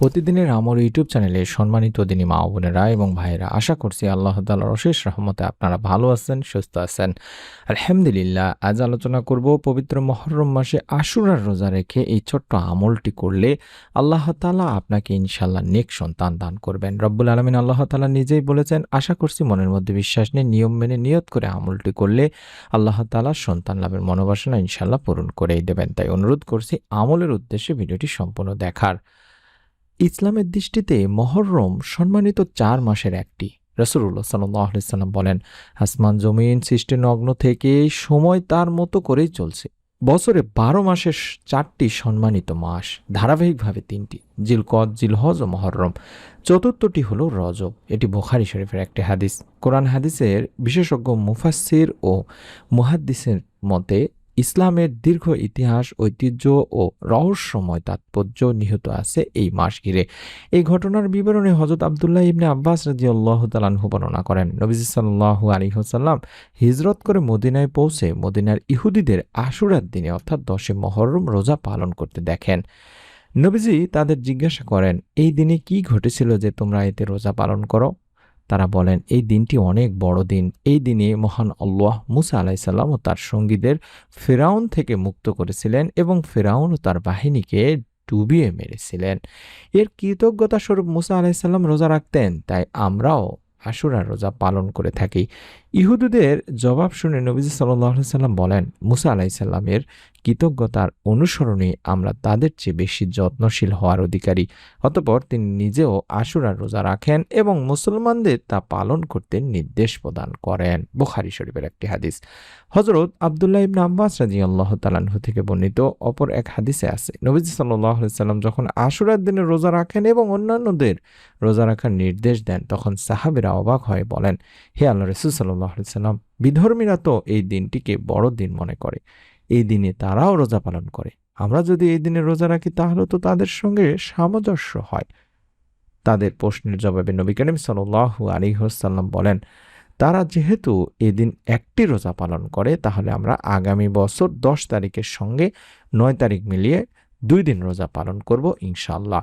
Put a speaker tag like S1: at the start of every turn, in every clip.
S1: প্রতিদিনের আমার ইউটিউব চ্যানেলে সম্মানিত দিনী মা বোনেরা এবং ভাইয়েরা, আশা করছি আল্লাহ তালার অশেষ রহমতে আপনারা ভালো আছেন, সুস্থ আছেন। আলহামদুলিল্লাহ, আজ আলোচনা করব পবিত্র মহরম মাসে আশুরার রোজা রেখে এই ছোট্ট আমলটি করলে আল্লাহ তালা আপনাকে ইনশাল্লাহ নেক সন্তান দান করবেন। রব্বুল আলমিন আল্লাহ তালা নিজেই বলেছেন, আশা করছি মনের মধ্যে বিশ্বাস নিয়ে নিয়ম মেনে নিয়ত করে আমলটি করলে আল্লাহ তালা সন্তান লাভের মনোবাসনা ইনশাল্লাহ পূরণ করেই দেবেন। তাই অনুরোধ করছি আমলের উদ্দেশ্যে ভিডিওটি সম্পূর্ণ দেখার। ইসলামের দৃষ্টিতে মহরম সম্মানিত চার মাসের একটি। রসুল্লাহ সাল্লাম বলেন, আসমান জমিন সৃষ্টি নগ্ন থেকে সময় তার মতো করেই চলছে। বছরে বারো মাসের চারটি সম্মানিত মাস, ধারাবাহিকভাবে তিনটি, জিলকদ, জিলহজ ও মহরম। চতুর্থটি হল রজব, এটি বোখারি শরীফের একটি হাদিস। কোরআন হাদিসের বিশেষজ্ঞ মুফাসির ও মুহাদ্দিসের মতে ইসলামের দীর্ঘ ইতিহাস, ঐতিহ্য ও রহস্যময় তাৎপর্য নিহিত আছে এই মাস ঘিরে। এই ঘটনার বিবরণে হজরত আবদুল্লাহ ইবনে আব্বাস রাজি আল্লাহ বর্ণনা করেন, নবীজি সাল্লাহ আলী হোসাল্লাম হিজরত করে মদিনায় পৌঁছে মদিনার ইহুদিদের আশুরার দিনে, অর্থাৎ দশে মহরম রোজা পালন করতে দেখেন। নবীজি তাদের জিজ্ঞাসা করেন, এই দিনে কি ঘটেছিল যে তোমরা এতে রোজা পালন করো? তারা বলেন, এই দিনটি অনেক বড় দিন। এই দিনে মহান আল্লাহ মুসা আলাইসাল্লাম ও তার সঙ্গীদের ফেরাউন থেকে মুক্ত করেছিলেন এবং ফেরাউন ও তার বাহিনীকে ডুবিয়ে মেরেছিলেন। এর কৃতজ্ঞতা স্বরূপ মুসা আলাইসাল্লাম রোজা রাখতেন, তাই আমরাও আশুরা রোজা পালন করে থাকি। ইহুদুদের জবাব শুনে নবীজ সাল্লাহ সাল্লাম বলেন, মুসা আলাইসাল্লামের কৃতজ্ঞতার অনুসরণে আমরা তাদের চেয়ে বেশি যত্নশীল হওয়ার অধিকারী। অতপর তিনি নিজেও আশুরার রোজা রাখেন এবং মুসলমানদের তা পালন করতে নির্দেশ প্রদান করেন। বুখারি শরীফের একটি হাদিস। হজরত আবদুল্লাহ ইবনা আব্বাস রাজি আল্লাহ তালাহু থেকে বর্ণিত অপর এক হাদিসে আছে। নবীজ সাল্লাহ সাল্লাম যখন আশুরার দিনে রোজা রাখেন এবং অন্যান্যদের রোজা রাখার নির্দেশ দেন, তখন সাহাবিরা অবাক হয়ে বলেন, হে আল্লাহ রসুল সাল্লাহ সাল্লাম, বিধর্মীরা তো এই দিনটিকে বড় দিন মনে করে। এই দিনে তারাও রোজা পালন করে। আমরা যদি এই দিনে রোজা রাখি, তাহলে তো তাদের সঙ্গে সামঞ্জস্য হয়। তাদের প্রশ্নের জবাবে নবী করিম সাল্লাহু আলিহাসাল্লাম বলেন, তারা যেহেতু এদিন একটি রোজা পালন করে, তাহলে আমরা আগামী বছর দশ তারিখের সঙ্গে নয় তারিখ মিলিয়ে দুই দিন রোজা পালন করব ইনশাল্লাহ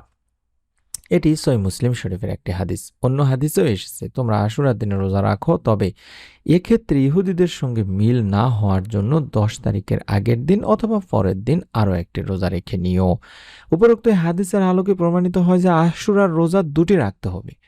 S1: এটি সই মুসলিম শরীফের একটি হাদিস। অন্য হাদিসও এসেছে, তোমরা আশুরার দিনে রোজা রাখো, তবে এক্ষেত্রে ইহুদিদের সঙ্গে মিল না হওয়ার জন্য দশ তারিখের আগের দিন অথবা পরের দিন আরও একটি রোজা রেখে নিও। উপরোক্ত হাদিসের আলোকে প্রমাণিত হয় যে আশুরার রোজা দুটি রাখতে হবে।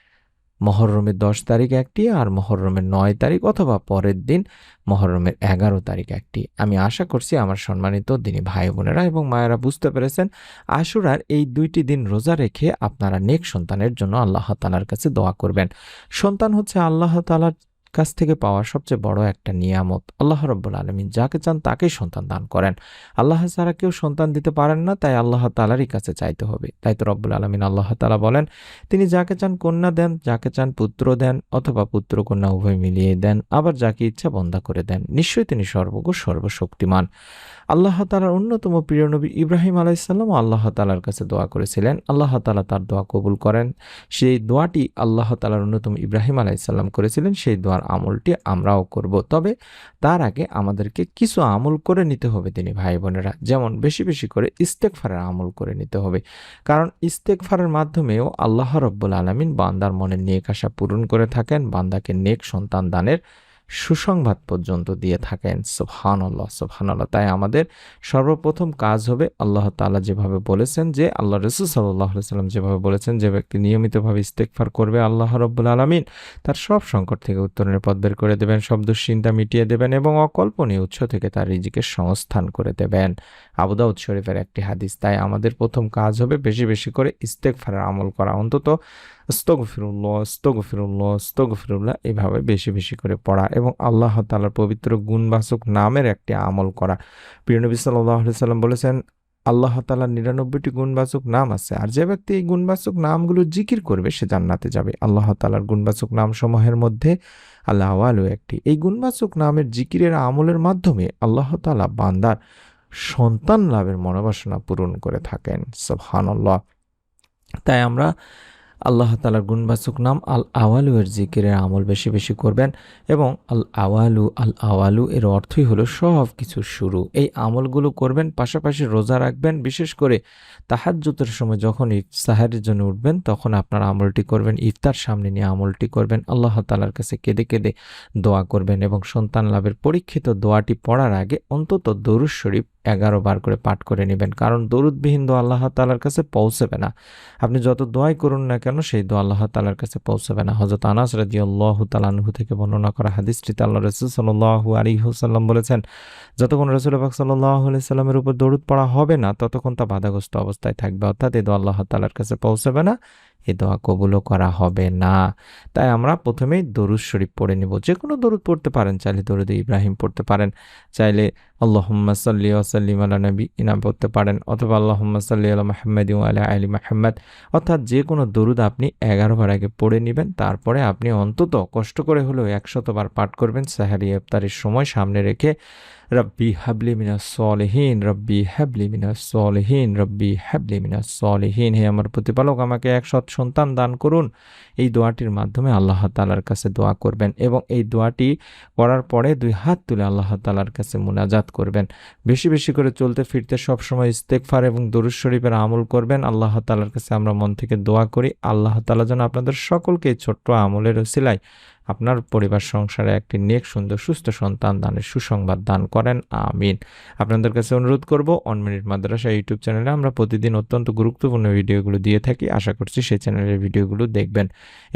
S1: মহরমের দশ তারিখ একটি আর মহরমের নয় তারিখ অথবা পরের দিন মহরমের এগারো তারিখ একটি। আমি আশা করছি আমার সম্মানিত দিনী ভাই বোনেরা এবং মায়েরা বুঝতে পেরেছেন, আশুরার এই দুইটি দিন রোজা রেখে আপনারা নেক সন্তানের জন্য আল্লাহ তালার কাছে দোয়া করবেন। সন্তান হচ্ছে আল্লাহ তালার কাছ থেকে পাওয়া সবচেয়ে বড় একটা নিয়ামত। আল্লাহ রব্বুল আলমিন যাকে চান তাকেই সন্তান দান করেন। আল্লাহ ছাড়া কেউ সন্তান দিতে পারেন না, তাই আল্লাহ তালারই কাছে চাইতে হবে। তাই তো রব্বুল আলমিন আল্লাহ তালা বলেন, তিনি যাকে চান কন্যা দেন, যাকে চান পুত্র দেন, অথবা পুত্র কন্যা উভয় মিলিয়ে দেন, আবার যাকে ইচ্ছা বন্ধা করে দেন, নিশ্চয়ই তিনি সর্বজ্ঞ, সর্বশক্তিমান। আল্লাহ তালার অন্যতম প্রিয় নবী ইব্রাহিম আলাইসাল্লাম আল্লাহ তালার কাছে দোয়া করেছিলেন। আল্লাহ তালা তার দোয়া কবুল করেন। সেই দোয়াটি আল্লাহ তালার অন্যতম ইব্রাহিম আলাইসাল্লাম করেছিলেন। সেই দোয়ার আমলটি আমরাও করব। তবে তার আগে আমাদেরকে কিছু আমল করে নিতে হবে তিনি ভাই বোনেরা। যেমন বেশি বেশি করে ইস্তেকফারের আমল করে নিতে হবে। কারণ ইস্তেকফারের মাধ্যমেও আল্লাহ রব্বুল আলমিন বান্দার মনে নেক আশা পূরণ করে থাকেন। বান্দাকে নেক সন্তান দানের সুসংবাদ পর্যন্ত দিয়ে থাকেন সোহান আল্লাহ সোহান আল্লাহ তাই আমাদের সর্বপ্রথম কাজ হবে আল্লাহ তালা যেভাবে বলেছেন যে, আল্লাহ রসুল সাল্লাহ সাল্লাম যেভাবে বলেছেন যে, ব্যক্তি নিয়মিতভাবে ইস্তেকফার করবে আল্লাহ রব্বুল আলমিন, তার সব সংকট থেকে উত্তরণের পথ বের করে দেবেন, সব দুশ্চিন্তা মিটিয়ে দেবেন এবং অকল্পনীয় উৎস থেকে তার রিজিকে সংস্থান করে দেবেন। আবুদাউদ শরীফের একটি হাদিস, তাই আমাদের প্রথম কাজ হবে বেশি বেশি করে ইস্তেকফারের আমল করা। অন্তত স্তগফিরুল্লাহ স্তগফিরুল্লাহ স্তগফিরুল্লাহ এইভাবে বেশি বেশি করে পড়া এবং আল্লাহ তালার পবিত্র গুণবাচক নামের একটি আমল করা। প্রিয়নবী সাল্লাহ সাল্লাম বলেছেন, আল্লাহ তালার নিরানব্বইটি গুণবাচক নাম আছে, আর যে ব্যক্তি এই গুণবাচক নামগুলো জিকির করবে, সে জান্নাতে যাবে। আল্লাহ তালার গুণবাচক নাম সমূহের মধ্যে আল্লাহ আলু একটি। এই গুণবাচক নামের জিকিরের আমলের মাধ্যমে আল্লাহ তালা বান্দার সন্তান লাভের মনোবাসনা পূরণ করে থাকেন। সবহান তাই আমরা আল্লাহ তালার গুণবাচক নাম আল আওয়ালু এর জিকিরের আমল বেশি বেশি করবেন এবং আল আওয়ালু আল আওয়ালু এর অর্থই হলো সব কিছুর শুরু। এই আমলগুলো করবেন, পাশাপাশি রোজা রাখবেন, বিশেষ করে তাহাজ্জুতের সময় যখন সাহারের জন্য উঠবেন, তখন আপনার আমলটি করবেন, ইফতার সামনে নিয়ে আমলটি করবেন, আল্লাহ তালার কাছে কেঁদে কেঁদে দোয়া করবেন এবং সন্তান লাভের পরীক্ষিত দোয়াটি পড়ার আগে অন্তত দরুদ শরীফ এগারো বার করে পাঠ করে নেবেন। কারণ দরুদবিহীন দোয়া আল্লাহ তালার কাছে পৌঁছবে না। আপনি যত দোয়াই করুন না কেন, সেই দোয়া আল্লাহ তালার কাছে পৌঁছবে না। হজরত আনাস রাজি আল্লাহ তালানহু থেকে বর্ণনা করা হাদিসটিতে আল্লাহ রসুল সাল্লাহু আলী হুসাল্লাম বলেছেন, যতক্ষণ রসুল পাক সাল্লাহ সাল্লামের উপর দরুদ পড়া হবে না, ততক্ষণ তা বাধাগ্রস্ত অবস্থায় থাকবে। অর্থাৎ এই দোয়া আল্লাহ তালার কাছে পৌঁছবে না। এ দোয়া কবুলও করা হবে না। তাই আমরা প্রথমেই দরুদ শরীফ পড়ে নিব। যে কোনো দরুদ পড়তে পারেন, চাইলে দরুদ ইব্রাহিম পড়তে পারেন, চাইলে আল্লাহম্মা সাল্লি ওসাল্লিম আলা নবী ইনাম পড়তে পারেন, অথবা আল্লাহম্মা সাল্লি আলা মাহমদ আলা আলী মাহমদ অর্থাৎ যে কোনো দরুদ আপনি এগারো বার আগে পড়ে নেবেন, তারপরে আপনি অন্তত কষ্ট করে হলেও একশতবার পাঠ করবেন। সাহারি ইফতারির সময় সামনে রেখে, রব্বি হাবলি মিনা সলেহীন, রব্বি হাবলি মিনা সলেহীন, রব্বি হাবলি মিনা সলেহীন। হে আমার প্রতিপালক, আমাকে এক সন্তান দান করুন। এই দোয়াটির মাধ্যমে আল্লাহ তালার কাছে দোয়া করবেন এবং এই দোয়াটি করার পরে দুই হাত তুলে আল্লাহ তালার কাছে মোনাজাত করবেন। বেশি বেশি করে চলতে, ফিরতে সবসময় ইস্তেকফার এবং দরুস শরীফের আমল করবেন। আল্লাহ তালার কাছে আমরা মন থেকে দোয়া করি। আল্লাহ তালা যেন আপনাদের সকলকে ছোট্ট আমলের ওসিলায় আপনার পরিবার, সংসারে একটি নেক, সুন্দর, সুস্থ সন্তান দানের সুসংবাদ দান করেন। আমিন। আপনাদের কাছে অনুরোধ করব অন মিনিট মাদ্রাসা ইউটিউব চ্যানেলে আমরা প্রতিদিন অত্যন্ত গুরুত্বপূর্ণ ভিডিওগুলো দিয়ে থাকি। আশা করছি সেই চ্যানেলের ভিডিওগুলো দেখবেন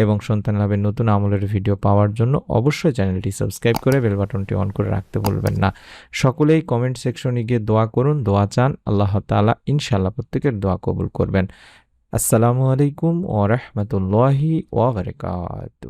S1: এবং সন্তান লাভের নতুন আমলের ভিডিও পাওয়ার জন্য অবশ্যই চ্যানেলটি সাবস্ক্রাইব করে বেল বাটনটি অন করে রাখতে বলবেন না। সকলেই কমেন্ট সেকশনে গিয়ে দোয়া করুন, দোয়া চান। আল্লাহ তালা ইনশাল্লাহ প্রত্যেকের দোয়া কবুল করবেন। আসসালামু আলাইকুম ও রহমতুল্লাহি ওবরকাত